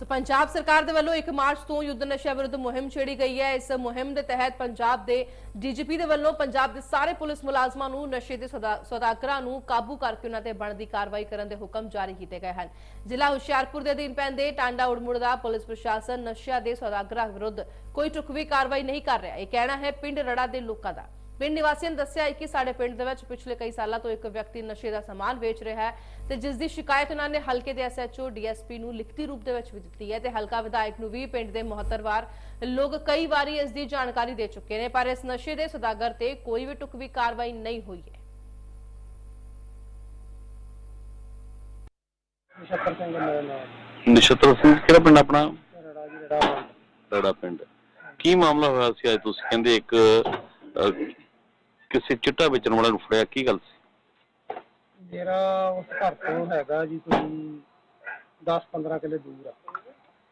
ਸੋ ਪੰਜਾਬ ਸਰਕਾਰ ਦੇ ਵੱਲੋਂ 1 ਮਾਰਚ ਤੋਂ ਯੁੱਧ ਨਸ਼ਾ ਵਿਰੁੱਧ ਮੁਹਿੰਮ ਛੇੜੀ ਗਈ ਹੈ। ਇਸ ਮੁਹਿੰਮ ਦੇ ਤਹਿਤ ਪੰਜਾਬ ਦੇ ਡੀਜੀਪੀ ਦੇ ਵੱਲੋਂ ਪੰਜਾਬ ਦੇ ਸਾਰੇ ਪੁਲਿਸ ਮੁਲਾਜ਼ਮਾਂ ਨੂੰ ਨਸ਼ੇ ਦੇ ਸੌਦਾਗਰਾਂ ਨੂੰ ਕਾਬੂ ਕਰਕੇ ਉਹਨਾਂ ਤੇ ਬਣਦੀ ਕਾਰਵਾਈ ਕਰਨ ਦੇ ਹੁਕਮ ਜਾਰੀ ਕੀਤੇ ਗਏ ਹਨ। ਜ਼ਿਲ੍ਹਾ ਹੁਸ਼ਿਆਰਪੁਰ ਦੇ ਅਧੀਨ ਪੈਂਦੇ ਟਾਂਡਾ ਉੜਮੁੜ ਦਾ ਪੁਲਿਸ ਪ੍ਰਸ਼ਾਸਨ ਨਸ਼ਿਆਂ ਦੇ ਸੌਦਾਗਰਾਂ ਵਿਰੁੱਧ ਕੋਈ ਟੁਕਵੀ ਕਾਰਵਾਈ ਨਹੀਂ ਕਰ ਰਿਹਾ। ਇਹ ਕਹਿਣਾ ਹੈ ਪਿੰਡ ਰੜਾ ਦੇ ਲੋਕਾਂ ਦਾ। ਪਿੰਡ ਨਿਵਾਸੀਆਂ ਨੇ ਦੱਸਿਆ ਕਿ ਸਾਡੇ ਪਿੰਡ ਦੇ ਵਿੱਚ ਪਿਛਲੇ ਕਈ ਸਾਲਾਂ ਤੋਂ ਇੱਕ ਵਿਅਕਤੀ ਨਸ਼ੇ ਦਾ ਸਮਾਨ ਵੇਚ ਰਿਹਾ ਹੈ ਤੇ ਜਿਸ ਦੀ ਸ਼ਿਕਾਇਤ ਉਹਨਾਂ ਨੇ ਹਲਕੇ ਦੇ ਐਸਐਚਓ ਡੀਐਸਪੀ ਨੂੰ ਲਿਖਤੀ ਰੂਪ ਦੇ ਵਿੱਚ ਵੀ ਦਿੱਤੀ ਹੈ ਤੇ ਹਲਕਾ ਵਿਧਾਇਕ ਨੂੰ ਵੀ ਪਿੰਡ ਦੇ ਮਹੱਤਰਵਾਰ ਲੋਕ ਕਈ ਵਾਰੀ ਇਸ ਦੀ ਜਾਣਕਾਰੀ ਦੇ ਚੁੱਕੇ ਨੇ ਪਰ ਇਸ ਨਸ਼ੇ ਦੇ ਸੌਦਾਗਰ ਤੇ ਕੋਈ ਵੀ ਟੁਕਵੀ ਕਾਰਵਾਈ ਨਹੀਂ ਹੋਈ ਹੈ। ਨਛੱਤਰ ਸਿੰਘ ਮੇਰਾ ਨਾਮ ਨਛੱਤਰ ਸਿੰਘ ਕਿਹੜਾ ਪਿੰਡ ਆਪਣਾ? ਰੜਾ ਜੀ ਰੜਾ ਰੜਾ ਪਿੰਡ। ਕੀ ਮਾਮਲਾ ਹੋਇਆ ਸੀ ਅੱਜ? ਤੁਸੀਂ ਕਹਿੰਦੇ ਇੱਕ ਅਹ, ਕਿਸੇ ਚਿੱਟਾ ਵੇਚਣ ਵਾਲੇ ਨੂੰ ਫੜਿਆ ਕੀ ਗੱਲ ਸੀ? ਮੇਰਾ ਉਸ ਘਰ ਤੋਂ ਹੈਗਾ ਜੀ ਕੋਈ 10-15 ਕਿਲੇ ਦੂਰ ਆ।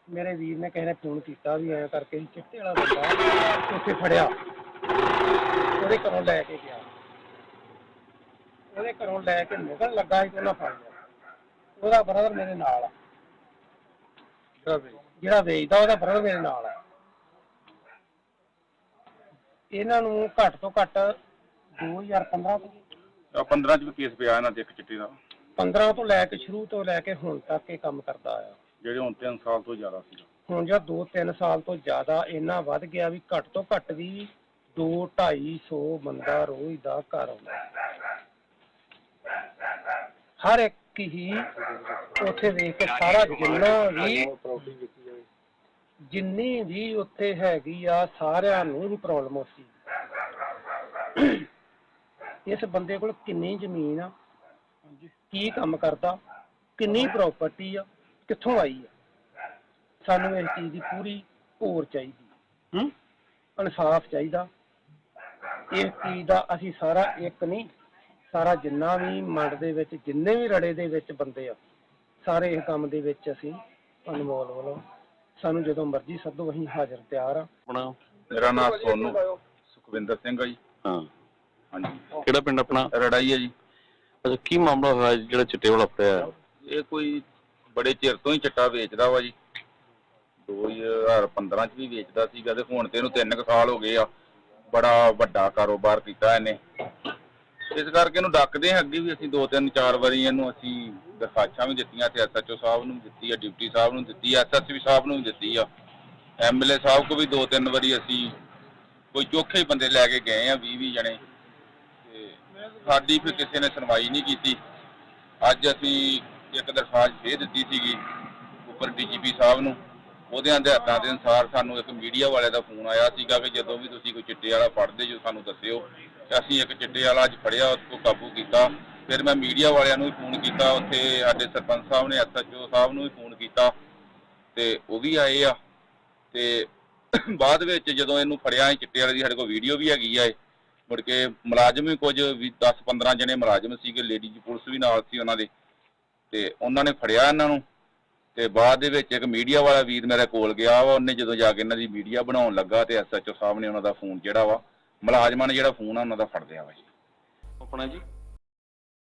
ਮੇਰੇ ਵੀਰ ਨੇ ਕਿਸੇ ਨੇ ਫੋਨ ਕੀਤਾ ਵੀ ਐਂ ਕਰਕੇ ਚਿੱਟੇ ਵਾਲਾ ਬੰਦਾ ਉੱਥੇ ਫੜਿਆ। ਉਹਦੇ ਘਰੋਂ ਲੈ ਕੇ ਗਿਆ। ਉਹਦੇ ਘਰੋਂ ਲੈ ਕੇ ਨਿਕਲਣ ਲੱਗਾ ਸੀ ਤੇ ਉਹਨਾਂ ਫੜ ਲਿਆ। ਉਹਦਾ ਬ੍ਰਦਰ ਮੇਰੇ ਨਾਲ ਆ। ਜਿਹੜਾ ਵੇਚਦਾ। ਉਹਦਾ ਬ੍ਰਦਰ ਮੇਰੇ ਨਾਲ ਆ। ਇਹਨਾਂ ਨੂੰ ਘੱਟ ਤੋਂ ਘੱਟ 2015 ਤੋਂ ਆ 15 ਚ ਵੀ ਕੇਸ ਪਿਆ ਇਹਨਾਂ ਤੇ ਇੱਕ ਚਿੱਟੀ ਦਾ। 15 ਤੋਂ ਲੈ ਕੇ ਸ਼ੁਰੂ ਤੋਂ ਲੈ ਕੇ ਹੁਣ ਤੱਕ ਇਹ ਕੰਮ ਕਰਦਾ ਆਇਆ। ਜਿਹੜੇ ਹੁਣ 3 ਸਾਲ ਤੋਂ ਜ਼ਿਆਦਾ ਸੀ ਹੁਣ ਜਿਹੜਾ 2-3 ਸਾਲ ਤੋਂ ਜ਼ਿਆਦਾ ਇੰਨਾ ਵੱਧ ਗਿਆ ਵੀ ਘੱਟ ਤੋਂ ਘੱਟ ਵੀ 2-250 ਬੰਦਾ ਰੋਜ਼ ਦਾ ਘਰ ਆਉਂਦਾ। ਹਰ ਇੱਕ ਹੀ ਉੱਥੇ ਵੇਖ ਕੇ ਸਾਰਾ ਜਿੰਨਾ ਵੀ ਜਿੰਨੀ ਵੀ ਉੱਥੇ ਹੈਗੀ ਆ ਸਾਰਿਆਂ ਨੂੰ ਪ੍ਰੋਬਲਮ ਹੋਸੀ ਇਸ ਬੰਦੇ ਕੋਲ ਕਿੰਨੀ ਜ਼ਮੀਨ ਆ? ਕੀ ਕੰਮ ਕਰਦਾ? ਕਿੰਨੀ ਪ੍ਰਾਪਰਟੀ ਆ? ਕਿੱਥੋਂ ਆਈ ਆ? ਸਾਨੂੰ ਇਸ ਚੀਜ਼ ਦੀ ਪੂਰੀ ਹੋਰ ਚਾਹੀਦੀ ਹੂੰ? ਇਨਸਾਫ ਚਾਹੀਦਾ। ਇਸ ਚੀਜ਼ ਦਾ ਅਸੀਂ ਸਾਰਾ ਇੱਕ ਨਹੀਂ ਸਾਰਾ ਜਿੰਨਾ ਵੀ ਮੰਡ ਦੇ ਵਿੱਚ ਜਿੰਨੇ ਵੀ ਰੜੇ ਦੇ ਵਿੱਚ ਬੰਦੇ ਆ ਸਾਰੇ ਇਸ ਕੰਮ ਦੇ ਵਿੱਚ ਅਸੀਂ ਅਨਮੋਲ ਵੱਲੋਂ ਸਾਨੂੰ ਜਦੋਂ ਮਰਜ਼ੀ ਸੱਦੋ ਅਸੀਂ ਹਾਜ਼ਰ ਤਿਆਰ ਆ। ਆਪਣਾ ਮੇਰਾ ਨਾਮ ਸੋਨੂ ਸੁਖਵਿੰਦਰ ਸਿੰਘ ਆ ਜੀ। ਹਾਂ। ਹਾਂਜੀ। ਕਿਹੜਾ ਪਿੰਡ ਆਪਣਾ? ਰੜਾਈ ਆ ਜੀ। ਅੱਛਾ ਕੀ ਮਾਮਲਾ ਹੋਇਆ ਜਿਹੜਾ ਚਿੱਟੇ ਵਾਲਾ ਫੜਿਆ ਇਹ ਕੋਈ ਬੜੇ ਚਿਰ ਤੋਂ ਹੀ ਚਿੱਟਾ ਵੇਚਦਾ ਵਾ ਜੀ। 2015 ਚ ਵੀ ਵੇਚਦਾ ਸੀਗਾ ਤੇ ਹੁਣ ਤੇ ਇਹਨੂੰ 3 ਸਾਲ ਹੋ ਗਏ ਆ। ਬੜਾ ਵੱਡਾ ਕਾਰੋਬਾਰ ਕੀਤਾ ਇਹਨੇ। ਇਸ ਕਰਕੇ ਇਹਨੂੰ ਡੱਕਦੇ ਹਾਂ ਅੱਗੇ ਵੀ ਅਸੀਂ ਦੋ ਤਿੰਨ ਚਾਰ ਵਾਰੀ ਇਹਨੂੰ ਅਸੀਂ ਦਰਖਾਸਤਾਂ ਵੀ ਦਿੱਤੀਆਂ ਤੇ ਐਸਐਚਓ ਸਾਹਿਬ ਨੂੰ ਵੀ ਦਿੱਤੀ ਆ ਡਿਪਟੀ ਸਾਹਿਬ ਨੂੰ ਦਿੱਤੀ ਆ ਐਸਐਸਪੀ ਸਾਹਿਬ ਨੂੰ ਵੀ ਦਿੱਤੀ ਆ। ਐਮਐਲਏ ਸਾਹਿਬ ਕੋ ਵੀ ਦੋ ਤਿੰਨ ਵਾਰੀ ਅਸੀਂ ਕੋਈ ਚੋਖੇ ਹੀ ਬੰਦੇ ਲੈ ਕੇ ਗਏ ਆ 20 20 ਜਣੇ। ਸਾਡੀ ਫਿਰ ਕਿਸੇ ਨੇ ਸੁਣਵਾਈ ਨਹੀਂ ਕੀਤੀ। ਅੱਜ ਅਸੀਂ ਇੱਕ ਦਰਖਾਸਤ ਦੇ ਦਿੱਤੀ ਸੀਗੀ ਉੱਪਰ ਡੀਜੀਪੀ ਸਾਹਿਬ ਨੂੰ। ਉਹਦੇ ਹਦਾਇਤਾਂ ਦੇ ਅਨੁਸਾਰ ਸਾਨੂੰ ਇੱਕ ਮੀਡੀਆ ਵਾਲੇ ਦਾ ਫੋਨ ਆਇਆ ਸੀਗਾ ਕਿ ਜਦੋਂ ਵੀ ਤੁਸੀਂ ਕੋਈ ਚਿੱਟੇ ਵਾਲਾ ਫੜਦੇ ਜੋ ਸਾਨੂੰ ਦੱਸਿਓ। ਤੇ ਅਸੀਂ ਇੱਕ ਚਿੱਟੇ ਵਾਲਾ ਅੱਜ ਫੜਿਆ, ਉਸ ਨੂੰ ਕਾਬੂ ਕੀਤਾ। ਫਿਰ ਮੈਂ ਮੀਡੀਆ ਵਾਲਿਆਂ ਨੂੰ ਵੀ ਫੋਨ ਕੀਤਾ। ਉੱਥੇ ਸਾਡੇ ਸਰਪੰਚ ਸਾਹਿਬ ਨੇ ਐਸਐਚਓ ਸਾਹਿਬ ਨੂੰ ਵੀ ਫੋਨ ਕੀਤਾ। ਤੇ ਉਹ ਵੀ ਆਏ ਆ। ਤੇ ਬਾਅਦ ਵਿੱਚ ਜਦੋਂ ਇਹਨੂੰ ਫੜਿਆ ਚਿੱਟੇ ਵਾਲੇ ਦੀ ਸਾਡੇ ਕੋਲ ਵੀਡੀਓ ਵੀ ਹੈਗੀ ਆ ਮੁੜ ਕੇ ਮੁਲਾਜ਼ਮ ਵੀ ਕੁਝ ਵੀ 10 15 ਜਣੇ ਮੁਲਾਜ਼ਮ ਸੀਗੇ ਲੇਡੀਜ਼ ਪੁਲਿਸ ਵੀ ਨਾਲ ਸੀ ਉਹਨਾਂ ਦੇ, ਤੇ ਉਹਨਾਂ ਨੇ ਫੜਿਆ ਇਹਨਾਂ ਨੂੰ, ਤੇ ਬਾਅਦ ਦੇ ਵਿੱਚ ਇੱਕ ਮੀਡੀਆ ਵਾਲਾ ਵੀਰ ਮੇਰੇ ਕੋਲ ਗਿਆ ਵਾ, ਉਹਨੇ ਜਦੋਂ ਜਾ ਕੇ ਇਹਨਾਂ ਦੀ ਮੀਡੀਆ ਬਣਾਉਣ ਲੱਗਾ ਤੇ ਐਸਐਚਓ ਸਾਹਿਬ ਨੇ ਉਹਨਾਂ ਦਾ ਫੋਨ ਜਿਹੜਾ ਵਾ, ਮੁਲਾਜ਼ਮਾਂ ਨੇ ਜਿਹੜਾ ਫੋਨ ਆ, ਉਹਨਾਂ ਦਾ ਫੜ ਲਿਆ ਵਾ ਜੀ। ਆਪਣਾ ਜੀ?